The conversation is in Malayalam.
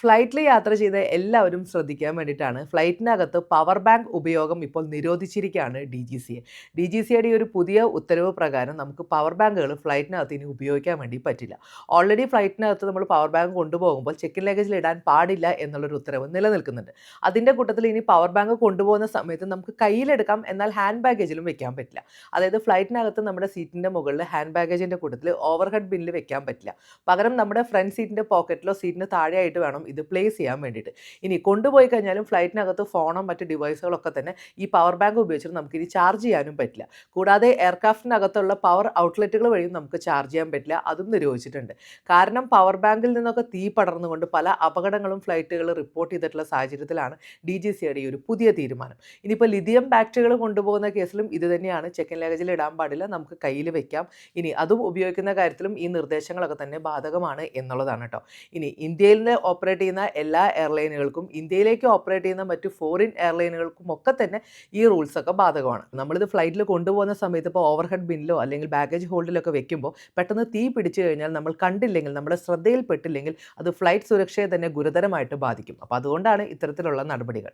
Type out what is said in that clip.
ഫ്ലൈറ്റിൽ യാത്ര ചെയ്ത എല്ലാവരും ശ്രദ്ധിക്കാൻ വേണ്ടിയിട്ടാണ്. ഫ്ലൈറ്റിനകത്ത് പവർ ബാങ്ക് ഉപയോഗം ഇപ്പോൾ നിരോധിച്ചിരിക്കുകയാണ് D G C. A D G സിയുടെ ഒരു പുതിയ ഉത്തരവ് പ്രകാരം നമുക്ക് പവർ ബാങ്കുകൾ ഫ്ലൈറ്റിനകത്ത് ഇനി ഉപയോഗിക്കാൻ വേണ്ടി പറ്റില്ല. ഓൾറെഡി ഫ്ലൈറ്റിനകത്ത് നമ്മൾ പവർ ബാങ്ക് കൊണ്ടുപോകുമ്പോൾ ചെക്കിൻ ലഗേജിൽ ഇടാൻ പാടില്ല എന്നുള്ളൊരു ഉത്തരവ് നിലനിൽക്കുന്നുണ്ട്. അതിന്റെ കൂട്ടത്തിൽ ഇനി പവർ ബാങ്ക് കൊണ്ടുപോകുന്ന സമയത്ത് നമുക്ക് കയ്യിലെടുക്കാം എന്നാൽ ഹാൻഡ് ബാഗേജിലും വെക്കാൻ പറ്റില്ല. അതായത് ഫ്ലൈറ്റിനകത്ത് നമ്മുടെ സീറ്റിന്റെ മുകളിൽ ഹാൻഡ് ബാഗേജിന്റെ കൂട്ടത്തിൽ ഓവർഹെഡ് ബിന്നിൽ വെക്കാൻ പറ്റില്ല. പകരം നമ്മുടെ ഫ്രണ്ട് സീറ്റിന്റെ പോക്കറ്റിലോ സീറ്റിന് താഴെയായിട്ട് വേണം ഇത് പ്ലേസ് ചെയ്യാൻ വേണ്ടിയിട്ട്. ഇനി കൊണ്ടുപോയി കഴിഞ്ഞാലും ഫ്ലൈറ്റിനകത്ത് ഫോണോ മറ്റ് ഡിവൈസുകളൊക്കെ തന്നെ ഈ പവർ ബാങ്ക് ഉപയോഗിച്ചിട്ട് നമുക്ക് ഇനി ചാർജ് ചെയ്യാനും പറ്റില്ല. കൂടാതെ എയർക്രാഫ്റ്റിനകത്തുള്ള പവർ ഔട്ട്ലെറ്റുകൾ വഴിയും നമുക്ക് ചാർജ് ചെയ്യാൻ പറ്റില്ല. അതും നിരോധിച്ചിട്ടുണ്ട്. കാരണം പവർ ബാങ്കിൽ നിന്നൊക്കെ തീ പടർന്നുകൊണ്ട് പല അപകടങ്ങളും ഫ്ലൈറ്റുകൾ റിപ്പോർട്ട് ചെയ്തിട്ടുള്ള സാഹചര്യത്തിലാണ് ഡി ജി സിയുടെ ഈ ഒരു പുതിയ തീരുമാനം. ഇനിയിപ്പോൾ ലിഥിയം ബാറ്ററികൾ കൊണ്ടുപോകുന്ന കേസിലും ഇത് തന്നെയാണ്. ചെക്കൻ ലഗേജിൽ ഇടാൻ പാടില്ല. നമുക്ക് കയ്യിൽ വെക്കാം. ഇനി അതും ഉപയോഗിക്കുന്ന കാര്യത്തിലും ഈ നിർദ്ദേശങ്ങളൊക്കെ തന്നെ ബാധകമാണ് എന്നുള്ളതാണ് കേട്ടോ. ഇനി ഇന്ത്യയിലെ നിന്ന് ഓപ്പറേറ്റ് ചെയ്യുന്ന എല്ലാ എയർലൈനുകൾക്കും ഇന്ത്യയിലേക്ക് ഓപ്പറേറ്റ് ചെയ്യുന്ന മറ്റു ഫോറിൻ എയർലൈനുകൾക്കും ഒക്കെ തന്നെ ഈ റൂൾസൊക്കെ ബാധകമാണ്. നമ്മളിത് ഫ്ലൈറ്റിൽ കൊണ്ടുപോകുന്ന സമയത്ത് ഇപ്പോൾ ഓവർഹെഡ് ബിന്നിലോ അല്ലെങ്കിൽ ബാഗേജ് ഹോൾഡിലൊക്കെ വെക്കുമ്പോൾ പെട്ടെന്ന് തീ പിടിച്ചു കഴിഞ്ഞാൽ നമ്മൾ കണ്ടില്ലെങ്കിൽ നമ്മുടെ ശ്രദ്ധയിൽപ്പെട്ടില്ലെങ്കിൽ അത് ഫ്ലൈറ്റ് സുരക്ഷയെ തന്നെ ഗുരുതരമായിട്ട് ബാധിക്കും. അപ്പോൾ അതുകൊണ്ടാണ് ഇത്തരത്തിലുള്ള നടപടികൾ.